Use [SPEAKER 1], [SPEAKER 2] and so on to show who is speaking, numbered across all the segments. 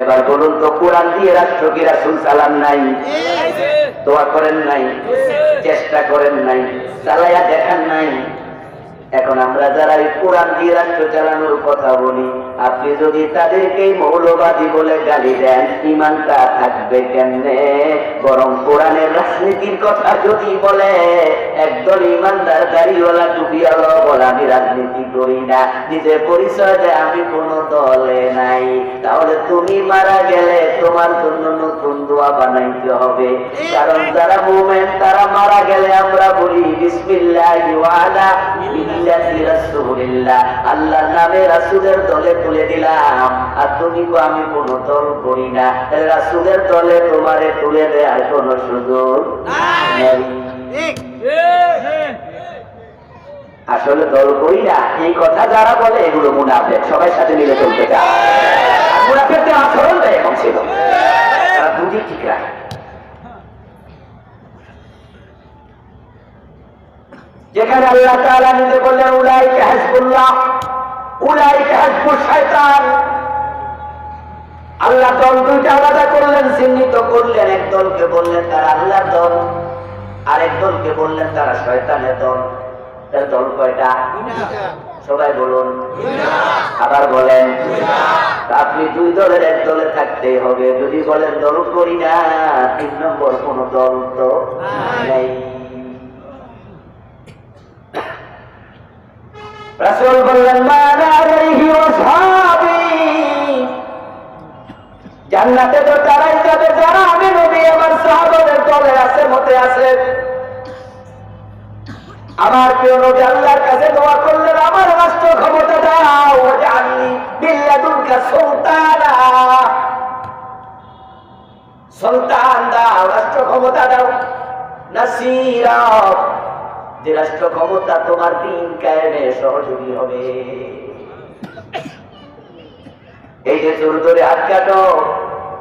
[SPEAKER 1] এবার বলুন তো কোরআন দিয়ে রাষ্ট্র কি রাসুল সালাম নাই। দোয়া করেন নাই। চেষ্টা করেন নাই। চালাইয়া দেখান নাই। এখন আমরা যারা এই কোরআন দিয়ে রাষ্ট্র চালানোর কথা বলি, আপনি যদি তাদেরকে মৌলবাদী বলে গালি দেন ইমানটা থাকবে কেমনে? বরং কোরআনের রাজনীতির কথা যদি বলে, একদল ইমানদার দাড়িওয়ালা টুপিওয়ালা বলে, আমি রাজনীতি করি না নিজে পরিচয় দেয়, আমি কোনো দলে নাই। তাহলে তুমি মারা গেলে তোমার জন্য নতুন দোয়া বানাইতে হবে। কারণ যারা মুমেন্ট তারা মারা গেলে আমরা বলি বিসমিল্লাহ আল্লাহর নামে রাসুলের দলে তুলে দিলাম। আর তুমি আমি কোনো দল করি না। রাসুলের দলে তোমারে তুলে দেওয়ার কোনো সুযোগ আসলে দল করি না। এই কথা যারা বলে এগুলো মুনাফেক। সবাই সাথে মিলে চলতে চায় আর মুনাফেকদের আচরণটা এমন ছিল তারা দুটি ঠিক রাখে যেখানে আল্লাহ তাআলা নিজে বললেন, উলাইকা হাসবুল্লাহ উলাইকা হাসবুশ শয়তান। আল্লাহ দল দুইটা আলাদা করলেন, চিহ্নিত করলেন, এক দলকে বললেন তারা আল্লাহর দল, আরেক দলকে বললেন তারা শয়তানের দল। তার দল কয়টা? সবাই বলুন। আবার বলেন। আপনি দুই দলের এক দলে থাকতে হবে। যদি বলেন দল করি না, তিন নম্বর কোন দল তো নেই। রাসূল বললেন, মা আনা আলাইহি ওয়াসহাবি জান্নাতে তো তারাই যাবে, যারা আমি নবী, আমার সাহাবাদের দলে আছে, মতে আছে। আমার প্রিয় নবী আল্লাহর কাছে দোয়া করলেন, আমার রাষ্ট্র ক্ষমতা দাও জাননি বিল্লাদুনকা সুলতানা। সুলতান দাও, রাষ্ট্র ক্ষমতা দাও। নাসিরা যে রাষ্ট্র ক্ষমতা তোমার দিন কায়েমে সহযোগী হবে। এই যে জোর ধরে হাত কাটো,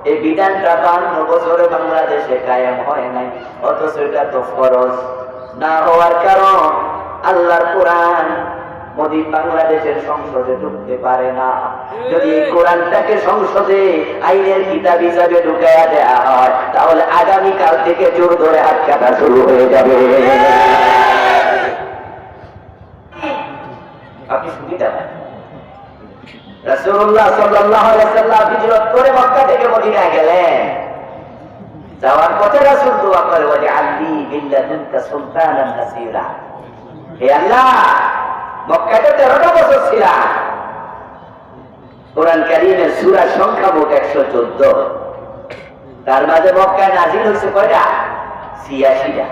[SPEAKER 1] এই বিধানটা বান্ন বছরে বাংলাদেশে কায়েম হয় নাই, অথচ এটা তো ফরজ না হওয়ার কারণ আল্লাহর কোরআন মোদী বাংলাদেশের সংসদে ঢুকতে পারে না। যদি কোরআনটাকে সংসদে আইনের কিতাব হিসাবে ঢুকাইয়া দেয়া হয়, তাহলে আগামীকাল থেকে জোর ধরে হাত কাটা শুরু হয়ে যাবে। আপনি সুবিধা পান রাসূলুল্লাহ সাল্লাল্লাহু আলাইহি সাল্লাম হিজরত করে মক্কা থেকে মদিনায় গেলেন। যাওয়ার পথে রাসূল দোয়া করে ওয়াজি আল্লি বিল্লাদুনকা সুলতানান নাসীরা। হে আল্লাহ, মক্কাতে 13টা বছর ছিলাম। কোরআন কারীমের সূরা সংখ্যা মোট 114 তার মাঝে মক্কায় নাজিল হয়েছে কয়টা? 86টা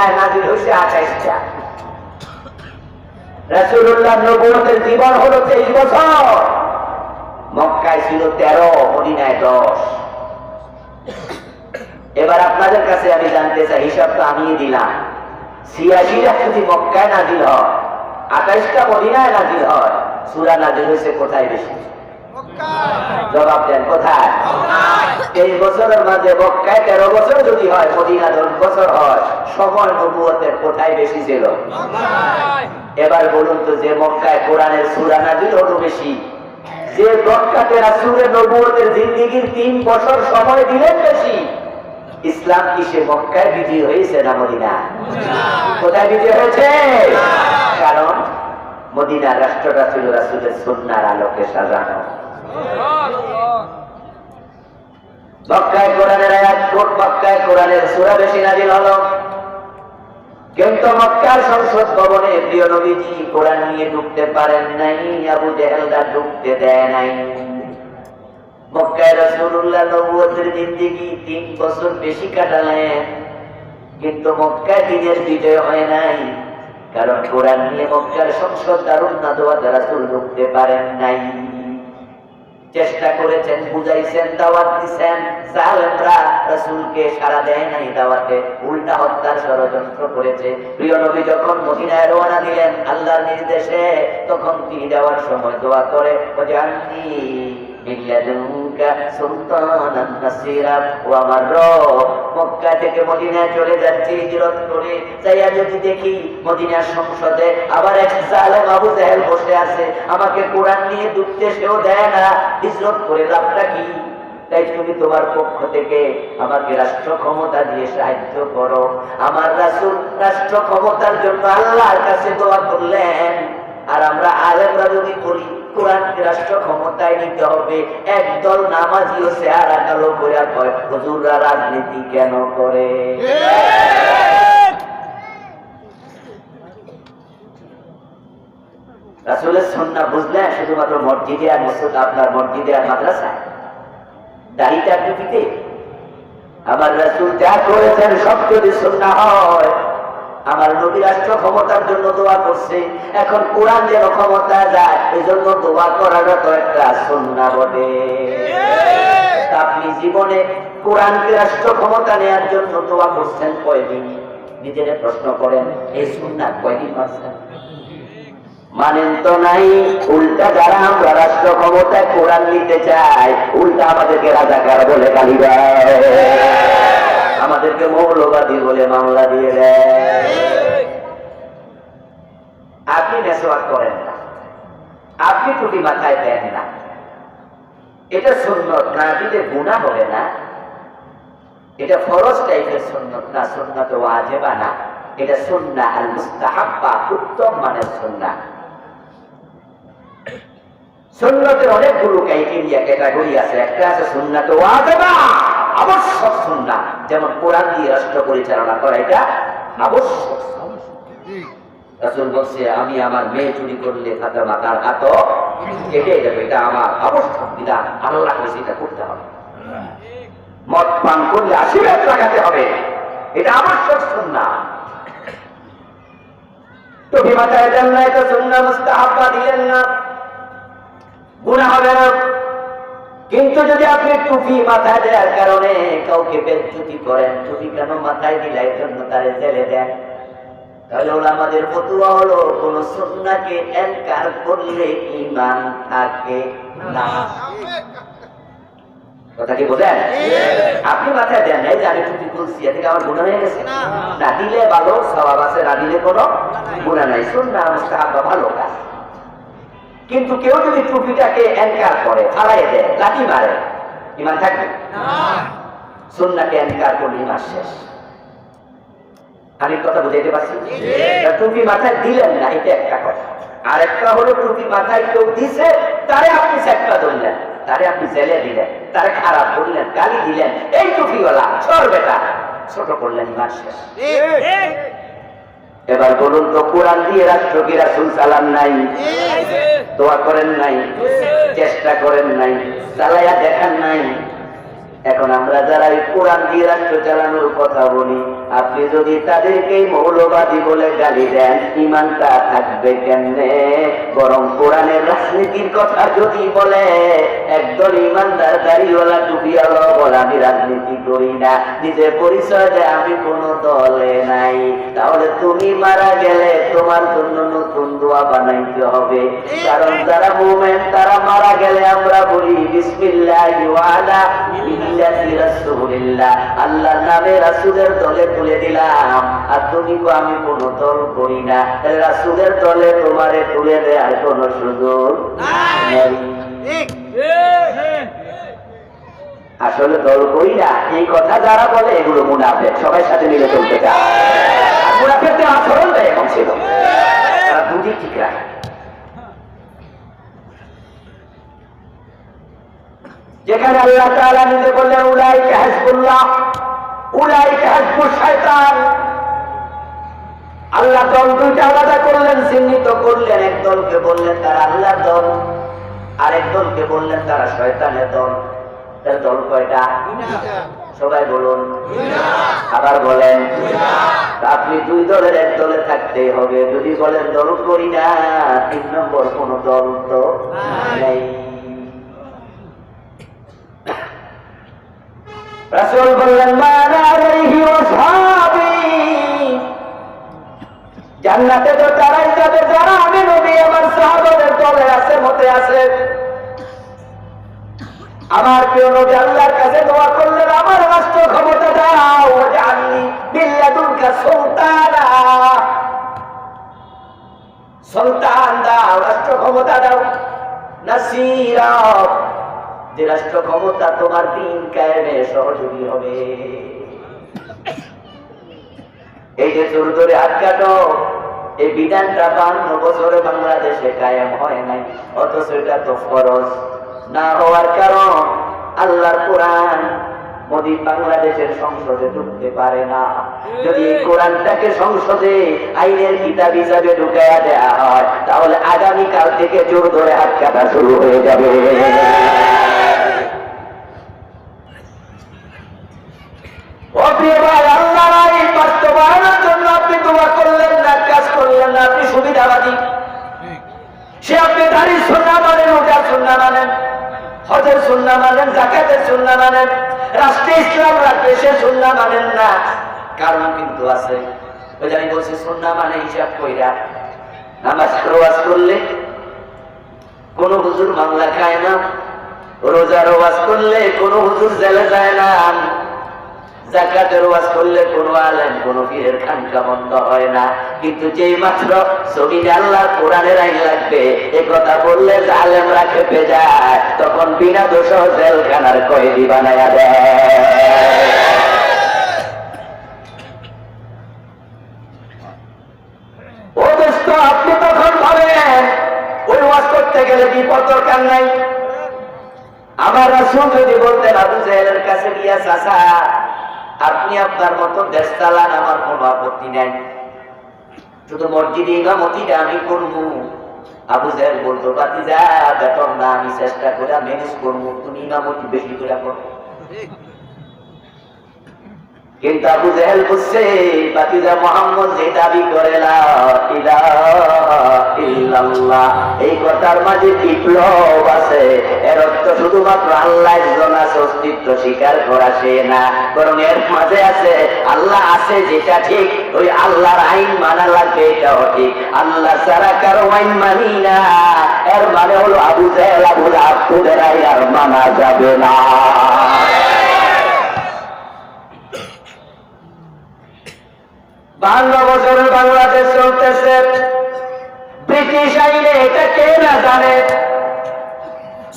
[SPEAKER 1] মদিনায় নাজিল হয়েছে আঠাইশটা জীবন হলো তেইশ বছর। মক্কায় ছিল তেরো, মদিনায় দশ। এবার আপনাদের কাছে আমি জানতে চাই, হিসাব তো আমি দিলাম। ছিয়াশিটা যদি মক্কায় নাজিল হয়, আঠাইশটা মদিনায় নাজিল হয়, সুরা নাজিল হয়েছে কোথায় বেশি? জবাব দেন কোথায়? তেইশ বছরের মাঝে মক্কায় তেরো বছর যদি হয় মদিনা দশ বছর হয় সময় নবুয়তের কোথায় বেশি ছিল? এবার বলুন তো যে মক্কায় কোরআনের সুরা নাজিল হলো বেশি যে মক্কাতে রাসূলের নবুয়তের জিন্দেগীর তিন বছর সময় দিলেন বেশি ইসলাম কি সে মক্কায় বিজয়ী হয়েছে না মদিনা কোথায় বিজয় হয়েছে? কারণ মদিনার রাষ্ট্রটা ছিল রাসূলের সুন্নার আলোকে সাজানো। মক্কায় কোরআনের আয়াত কোট মক্কায় কোরআনের বেশি নাজিল হলো। কিন্তু মক্কার সংসদ ভবনে প্রিয় নবীজি কোরআন নিয়ে ঢুকতে পারেন নাই, আবু ঢুকতে দেয় নাই। মক্কায় নবুয়তের তিন বছর বেশি কাটালেন। কিন্তু মক্কায় দিনের বিজয় হয় নাই, কারণ কোরআন নিয়ে মক্কার সংসদ দারুণ না দোয়া রাসূল ঢুকতে পারেন নাই। চেষ্টা করেছেন, বুঝাইছেন, দাওয়াত দিছেন। সাহেবরা রাসূলকে সারা দেয় নাই, দাওয়াতে উল্টা হত্যার ষড়যন্ত্র করেছে। প্রিয় নবী যখন মদিনায় রওনা দিলেন, আল্লাহর নির্দেশে, তখন তিনি যাওয়ার সময় দোয়া করে ও বিল্লাদুকা মক্কা থেকে চলে হিজরত করে যদি দেখি মদিনার সংসদে আবার এক জালেম আবু জাহেল বসে আছে, আমাকে কোরআন নিয়ে ডুবতে সেও দেয় না। হিজরত করে লাভটা কি? তাই তুমি তোমার পক্ষ থেকে আমাকে রাষ্ট্র ক্ষমতা দিয়ে সাহায্য করো। আমার রাসূল রাষ্ট্র ক্ষমতার জন্য আল্লাহর কাছে দোয়া করলেন। আর আমরা আলেমরা যদি করি রাজনীতি কেন করে? রাসূলের সন্না বুঝলেন শুধুমাত্র মসজিদে আর মসজিদ আপনার মসজিদে আর মাদ্রাসায়? দাড়িটা আমার রাসূল যা করেছেন সব যদি সন্না হয় আমার নবী রাষ্ট্র ক্ষমতার জন্য দোয়া করছে। এখন কোরআন যেন ক্ষমতা যায় এই জন্য দোয়া করাটা তো একটা সন্না বটে। আপনি জীবনে কোরআনকে রাষ্ট্র ক্ষমতা নেওয়ার জন্য দোয়া করছেন কয়দিন? নিজেরা প্রশ্ন করেন এই সুন্না কয়দিন পাচ্ছেন মানেন তো নাই উল্টা যারা আমরা রাষ্ট্র ক্ষমতায় কোরআন নিতে চাই উল্টা আমাদেরকে রাজাকার বলে গালি দেয়। আমাদেরকে মৌলবাদী বলে মামলা দিয়ে দেয়। আপনি মেসোয়াক করেন না। আপনি টুপি মাথায় দেন না। এটা সুন্নত না দিলে গুণা হবে না, এটা ফরজ টাইপের সুন্নত না, সুন্নত ওয়াজেবা না। এটা সুন্না আল মুস্তাহাব্বা উত্তম মানের সুন্না। সুন্নতের অনেকগুলো ক্রাইটেরিয়া ক্যাটাগরি আছে। একটা আছে সুন্নাত ওয়াজেবা। আবশ্যক সুন্না যেমন কোরআন দিয়ে রাষ্ট্র পরিচালনা করা এটা আবশ্যক। রাসূল বলছে আমি আমার মেয়ে চুরি করলে ফাতে মাতার হাত কেটে যাবে এটা আমার আবশ্যক বিধান। আল্লাহ এটা করতে হবে। মদ পান করলে আশীর্বাদ লাগাতে হবে। এটা আবশ্যক সুন্না টুপি মাথায় দেন না এটা সুন্না মুস্তাহাব্বা দিলেন না। গুণা হবে না কিন্তু যদি আপনি টুপি মাথায় দেওয়ার কারণে কাউকে বেজ্জুতি করেন টুপি কেন মাথায় দিলে? এই জন্য তারে জেলে দেন। তাহলে ওরা আমাদের ফতুয়া হলো কোন সুন্নাকে এনকার করলে ইমান থাকে না। কথা কি বোঝেন? আপনি মাথায় দেন নাই যে আমি টুপি খুলছি আমার গুণা হয়ে গেছে। না দিলে ভালো সবাব আছে না দিলে কোনো গুণা নাই। সুন্না ভালো কাজ। কিন্তু কেউ যদি টুপিটাকে এনকার করে ফালাই দেয় লাঠি মারে ইমান থাকবে? সুন্নাকে এনকার করলে ইমান শেষ। আমি কথা বুঝাইতে পারছি? টুপি মাথায় দিলেন না এটা একটা কথা। আর একটা হলো টুপি মাথায় কেউ দিছে তারে আপনি চেষ্টা ধরলেন তারে আপনি জেলে দিলেন তারে খারাপ করলেন গালি দিলেন। এই টুপিওয়ালা সর বেটা ছোট করলেন ইমান শেষ। এবার বলুন তো, কোরআন দিয়ে রাষ্ট্র কি রাসুল সালাম নাই। দোয়া করেন নাই, চেষ্টা করেন নাই, চালাইয়া দেখান নাই। এখন আমরা যারা এই কোরআন দিয়ে রাষ্ট্র চালানোর কথা বলি আপনি যদি তাদেরকে মৌলবাদী বলে গালি দেন ইমানটা থাকবে কেমনে? বরং কোরআনের রাজনীতির কথা যদি বলে, একদল ইমানদার দাড়িওয়ালা টুপিওয়ালা বলে, আমি রাজনীতি করি না, নিজে পরিচয় দেয়, আমি কোনো দলে নাই। তাহলে তুমি মারা গেলে তোমার জন্য নতুন দোয়া বানাইতে হবে। কারণ যারা মুমেন্ট তারা মারা গেলে আমরা বলি, বিসমিল্লাহ বিল্লাহি নামে রাসূলের দলে তুলে দিলাম আর তুমি কো আমি কোনো দল করি না। তাহলে রাসূলের দলে তোমারে তুলে দেওয়ার কোনো সুযোগ নেই। আসলে দল করি না এই কথা যারা বলে এগুলো মুনাফেক সবাই সাথে মিলে চলতে চায়। মুনাফেকদের আচরণটা এমন ছিল তারা দুটি ঠিক রাখে। যেখানে আল্লাহ তাআলা নিজে বললেন উলাইকা হাসবুল্লাহ আল্লাহ দল দুইটা আলাদা করলেন, চিহ্নিত করলেন, এক দলকে বললেন তারা আল্লাহর দল, আরেক দলকে বললেন তারা শয়তানের দল। তার দল কয়টা? সবাই বলুন। আবার বলেন, আপনি দুই দলের এক দলে থাকতে হবে। যদি বলেন দল করি না, তিন নম্বর কোন দল তো নেই। রাসূল বললেন মানা আলাইহি ওয়াসহাবি জান্নাতে তো তারাই যাবে, যারা আমি নবী, আমার সাহাবাদের দলে আছে, মতে আছে। আমার প্রিয় নবী আল্লাহর কাছে দোয়া করলেন, আমার রাষ্ট্র ক্ষমতা দাও, জানি বিল্লাদুলকা সুলতানা। সুলতান দাও, রাষ্ট্র ক্ষমতা দাও। নাসিরা যে রাষ্ট্র ক্ষমতা তোমার দিন কায়েমে সহযোগী হবে। এই যে চোর ধরে হাত কাটো এই বিধানটা বান্ন বছরে বাংলাদেশে কায়েম হয় নাই, অথচ এটা তো ফরজ না হওয়ার কারণ আল্লাহর কোরআন মোদী বাংলাদেশের সংসদে ঢুকতে পারে না। যদি কোরআনটাকে সংসদে আইনের কিতাব হিসাবে ঢুকাইয়া দেয়া হয়, তাহলে আগামীকাল থেকে জোর ধরে হাত কাটা শুরু হয়ে যাবে ও প্রিয় ভাই আল্লাহর আইন বাস্তবায়নের জন্য আপনি দোয়া করলেন না কাজ করলেন না আপনি সুবিধাবাদী সে আপনি দাড়ি সুন্না মানেন ওটার সুন্না মানেন, হজের সুন্না মানেন, জাকাতের ইসলাম রাখবে সে মানেন না। কারণ কিন্তু আছে। ওই আমি বলছি, সুন্না মানে হিসাব কইরা নামাজ প্রবাস করলে কোন হুজুর মামলা খায় না রোজার ওয়াজ করলে কোন হুজুর জেলে যায় না। জাকাতের ওয়াজ করলে কোনো আলেম, কোনো পীরের খানকা বন্ধ হয় না। কিন্তু যেই মাত্র জমিনে আল্লাহ কোরআনের আইন লাগবে, এ কথা বললে যে আলেমরা খেপে যায়। তখন বিনা দোষ জেলখানার কয়েদি বানায়া দেয়। আপনি তখন ভাবেন ওই ওয়াজ করতে গেলে বিপদ দরকার নাই। আমার রাসূল যদি বলতেন, আবু জাহেলের কাছে গিয়া চাচা আপনি আপনার মতো দেশ চালান আমার কোনো আপত্তি নেই। শুধু মসজিদে ইমামতিটা আমি করব। আবু জাহেল বলতো, বাতি যা, বেতন না আমি চেষ্টা করে ম্যানেজ করব। তুমি ইমামতি বেশি করো। কিন্তু আবু জাহেল বুঝছে বাতিজা মোহাম্মদ যে দাবি করে এই কথার মাঝে বিপ্লব আছে। এর অর্থ শুধুমাত্র আল্লাহ অস্তিত্ব স্বীকার করা সে না। বরং এর মাঝে আছে, আল্লাহ আছে যেটা ঠিক, ওই আল্লাহর আইন মানা লাগবে, এটাও ঠিক। আল্লাহ ছাড়া কারও আইন মানি না। এর মানে হলো আবু জাহেল, আবু আব্দুদের আইন আর মানা যাবে না। বান্ন বছরের বাংলাদেশ চলতেছে। ব্রিটিশ আইনে এটা কে না জানে?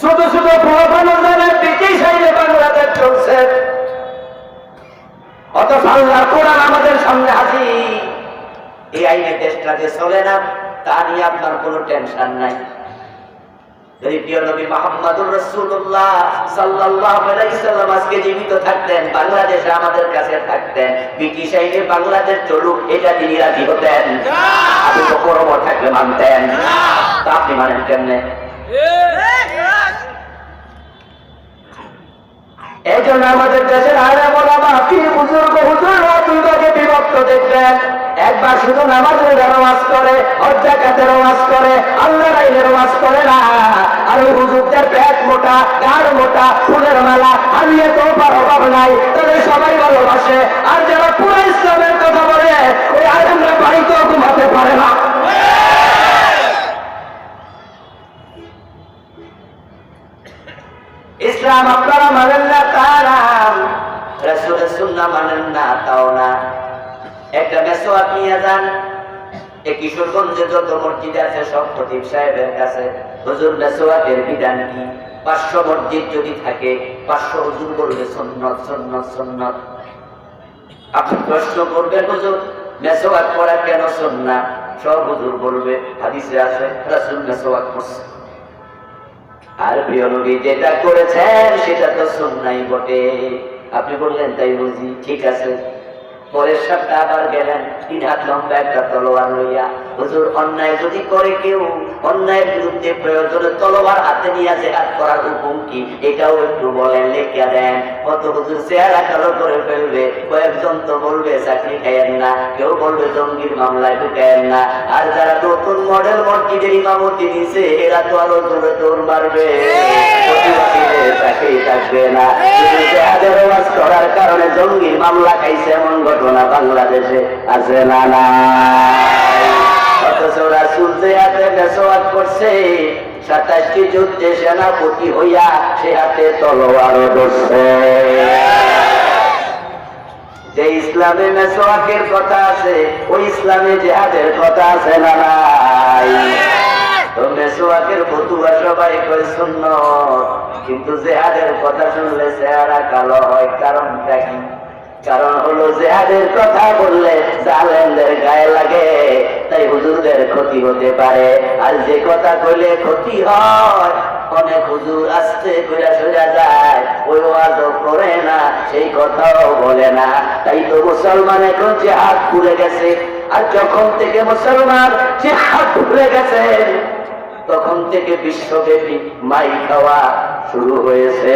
[SPEAKER 1] শুধু শুধু পুরোনো জানে, ব্রিটিশ আইনে বাংলাদেশ চলছে। অথচ আল্লাহর কোরআন আমাদের সামনে হাজির। এই আইনে দেশটা যে চলে না, তা নিয়ে আপনার কোনো টেনশন নাই। যদি প্রিয় নবী মোহাম্মদুর রাসূলুল্লাহ সাল্লাল্লাহু আলাইহি সাল্লাম আজকে জীবিত থাকতেন বাংলাদেশে আমাদের কাছে থাকতেন। ব্রিটিশ আইনে বাংলাদেশ চলুক এটা তিনি রাজি হতেন। থাকলে মানতেন। তা আপনি মানেন কেমনে? এই জন্য আমাদের দেশের আয়না মোলামা পীর বুজুর্গ দুই ভাগে বিভক্ত দেখবেন। একবার শুধু নামাজ করে অজ্জাকাতের ওয়াজ করে, আল্লাহর আইনের ওয়াজ করে না। আর হুজুরদের পেট মোটা গাড় মোটা, ফুলের মালা হারিয়ে তো পার অভাব নাই তাদের সবাই ভালোবাসে। আর যারা পুরো ইসলামের কথা বলে, ওই আলেমরা বাড়িতেও ঘুমাতে পারে না। ইসলাম আপনারা মানেন না, তারা। রসুলের সুন্না মানেন না, তাও না। একটা মেসোয়াক নিয়ে যান। এই কিশোরগঞ্জে যত মসজিদ আছে, সব সাহেবের কাছে। হুজুর বিধান কি? পাঁচশো মসজিদ যদি থাকে, পাঁচশো হুজুর বলবে সন্ন্যত সন্ন্যত সন্ন্যত আপনি প্রশ্ন করবেন, হুজুর করা কেন সন্না সব হুজুর বলবে, হাদিসে আছে, রাসূল করছে আর প্রিয় নবী যেটা করেছেন, সেটা তো সুন্নাই বটে। আপনি বললেন, তাই বুঝি, ঠিক আছে। পরের সপ্তাহ আবার গেলেন তিন হাত লম্বা একটা তলোয়ার লইয়া। হুজুর, অন্যায় যদি করে কেউ, অন্যায়ের বিরুদ্ধে প্রয়োজনে তলোয়ার হাতে নিয়ে জেহাদ করার হুকুম কি? এটাও একটু বলেন লেখা দেন। কত হুজুর চেহারা কালো করে ফেলবে, কয়েকজন তো বলবে, চাকরি খাইয়েন না। কেউ বলবে, জঙ্গির মামলায় ঢুকায়েন না। আর যারা নতুন মডেল মসজিদের ইমামতি নিছে, এরা তো আরও জোরে দৌড় মারবে। চাকরি থাকবে না। করার কারণে জঙ্গির মামলা খাইছে, এমন ঘটনা বাংলাদেশে আছে না না? অথচ রাসুল জেহাদে বেসওয়াত করছে। সাতাশটি যুদ্ধে সেনাপতি হইয়া সে হাতে তলোয়ারও ধরছে। যে ইসলামে মেসোয়াকের কথা আছে, ওই ইসলামে জেহাদের কথা আছে না নাই? তো মেসোয়াকের ফতুয়া সবাই কয় শূন্য কিন্তু জেহাদের কথা শুনলে চেহারা কালো হয়, কারণটা কি? কারণ হলো জেহাদের কথা বললে জালেনদের গায়ে লাগে, তাই হুজুরদের ক্ষতি হতে পারে। আর যে কথা কইলে ক্ষতি হয়, অনেক হুজুর আসতে কইরা সইরা যায়, ওই ওয়াজ করে না, সেই কথাও বলে না। তাই তো মুসলমান এখন যে হাত ভুলে গেছে। আর যখন থেকে মুসলমান যে হাত ভুলে গেছে, তখন থেকে বিশ্বব্যাপী মাই খাওয়া শুরু হয়েছে।